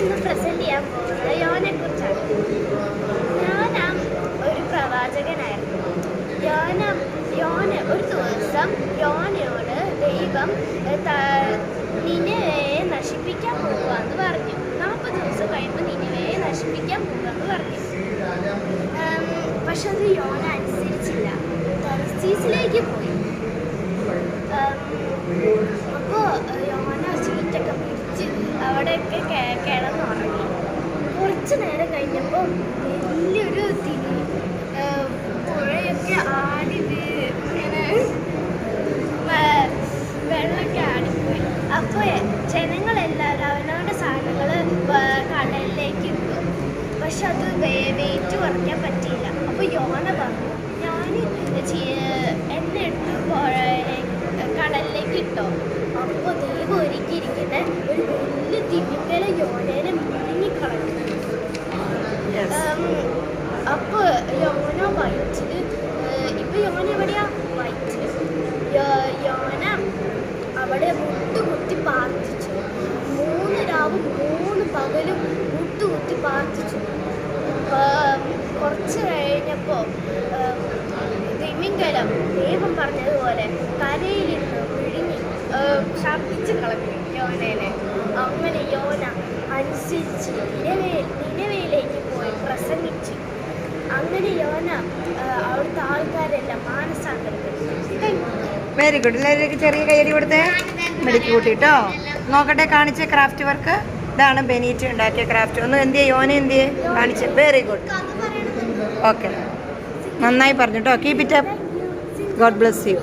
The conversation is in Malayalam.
ഇന്ന് പ്രസന്റ് ചെയ്യാൻ പോകുന്നത് യോനെ കുറിച്ചാണ്. യോന ഒരു പ്രവാചകനായിരുന്നു. യോന യോന ഒരു ദിവസം യോനയോട് ദൈവം ഏ, നിനവയെ നശിപ്പിക്കാൻ പോവാന്ന് പറഞ്ഞു. നാൽപ്പത് ദിവസം കഴിയുമ്പോൾ നിനവയെ നശിപ്പിക്കാൻ പോവാന്ന് പറഞ്ഞു. പക്ഷെ അത് യോന അനുസരിച്ചില്ല. തർസീസിലേക്ക് പോയി. അപ്പോൾ യോന സീറ്റൊക്കെ പിടിച്ച് അവിടെയൊക്കെ കുറച്ച് നേരം കഴിഞ്ഞപ്പോൾ വലിയൊരു തിരി പുഴയൊക്കെ ആടി ഇങ്ങനെ വെള്ളമൊക്കെ ആടിപ്പോയി. അപ്പോൾ ജനങ്ങളെല്ലാവരും അവനവന്റെ സാധനങ്ങൾ കടലിലേക്ക് ഇട്ടു. പക്ഷെ അത് വെയിറ്റ് കുറയ്ക്കാൻ പറ്റിയില്ല. അപ്പോൾ യോന പറഞ്ഞു ഞാൻ എന്നെ ഇട്ടു കടലിലേക്ക് ഇട്ടോ. അപ്പോൾ ദൈവം ഒരുക്കിയിരിക്കുന്ന ഒരു വലിയ തിമിങ്കല യോനേനെ അപ്പോൾ യോന വയറ്റിൽ ഇപ്പൊ യോന എവിടെയാ? വയറ്റിൽ യോന അവിടെ മുട്ടുകുത്തി പ്രാർത്ഥിച്ചു മൂന്ന് രാവും മൂന്ന് പകലും മുട്ടുകുത്തി പ്രാർത്ഥിച്ചു ആം, കുറച്ച് കഴിഞ്ഞപ്പോൾ തിമിംഗലം ദൈവം പറഞ്ഞതുപോലെ കരയിലിരുന്ന് വിഴുങ്ങി. ആം, ഛർദ്ദിച്ച് കളഞ്ഞു യോനേനെ. അങ്ങനെ യോന അനുസരിച്ച് പ്രസംഗിച്ചു വെരി ഗുഡ് എല്ലാവരും ചെറിയ കയ്യടി കൊടുത്തേ. മെഡിക്ക് കൂട്ടിട്ടോ. നോക്കട്ടെ കാണിച്ച ക്രാഫ്റ്റ് വർക്ക് ഇതാണ് ബെനീറ്റ് ഉണ്ടാക്കിയ ക്രാഫ്റ്റ് ഒന്ന് എന്ത് യോന ചെയ്യും? കാണിച്ച്. വെരി ഗുഡ് ഓക്കെ നന്നായി പറഞ്ഞു കേട്ടോ keep it up God bless you